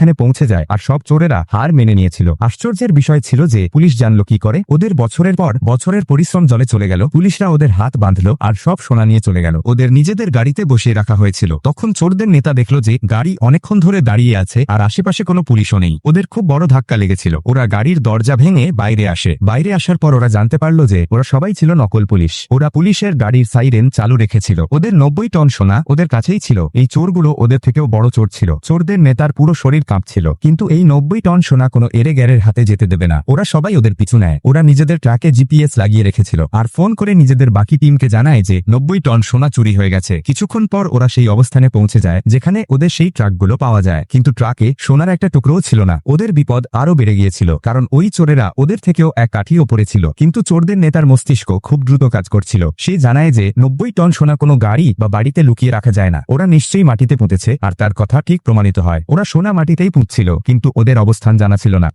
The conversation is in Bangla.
স্থানে পৌঁছে যায় আর সব চোরেরা হার মেনে নিয়েছিল। আশ্চর্যের বিষয় ছিল যে পুলিশ জানলো কি করে। ওদের বছরের পর বছরের পরিশ্রম জলে চলে গেল। পুলিশরা ওদের হাত বাঁধলো আর সব সোনা নিয়ে চলে গেল। ওদের নিজেদের গাড়িতে বসিয়ে রাখা হয়েছিল। তখন চোরদের নেতা দেখল যে গাড়ি অনেকক্ষণ ধরে দাঁড়িয়ে আছে আর আশেপাশে কোনো পুলিশও নেই। ওদের খুব বড় ধাক্কা লেগেছিল। ওরা গাড়ির দরজা ভেঙে বাইরে আসে। বাইরে আসার পর ওরা জানতে পারল যে ওরা সবাই ছিল নকল পুলিশ। ওরা পুলিশের গাড়ির সাইরেন চালু রেখেছিল। ওদের নব্বই টন সোনা ওদের কাছেই ছিল। এই চোরগুলো ওদের থেকেও বড় চোর ছিল। চোরদের নেতার পুরো শরীর কাঁপছিল। কিন্তু এই নব্বই টন সোনা কোনো এরে গ্যারের হাতে যেতে দেবে না। ওরা সবাই ওদের পিছু নেয়। ওরা নিজেদের ট্রাকে জিপিএস লাগিয়ে রেখেছিল। আর ফোন করে নিজেদের বাকি টিমকে জানায় যে, নব্বই টন সোনা চুরি হয়ে গেছে। কিছুক্ষণ পর ওরা সেই অবস্থানে পৌঁছে যায়, যেখানে ওদের সেই ট্রাকগুলো পাওয়া যায়। কিন্তু ট্রাকে সোনার একটা টুকরোও ছিল না। ওদের বিপদ আরও বেড়ে গিয়েছিল, কারণ ওই চোরেরা ওদের থেকেও এক কাঠি ওপরে ছিল। কিন্তু চোরদের নেতার মস্তিষ্ক খুব দ্রুত কাজ করছিল। সে জানায় যে, নব্বই টন সোনা কোনো গাড়ি বা বাড়িতে লুকিয়ে রাখা যায় না। ওরা নিশ্চয়ই মাটিতে পুঁতেছে, আর তার কথা ঠিক প্রমাণিত হয়। ওরা সোনা মাটিতেই পুঁচ্ছিল কিন্তু ওদের অবস্থান জানা ছিল না।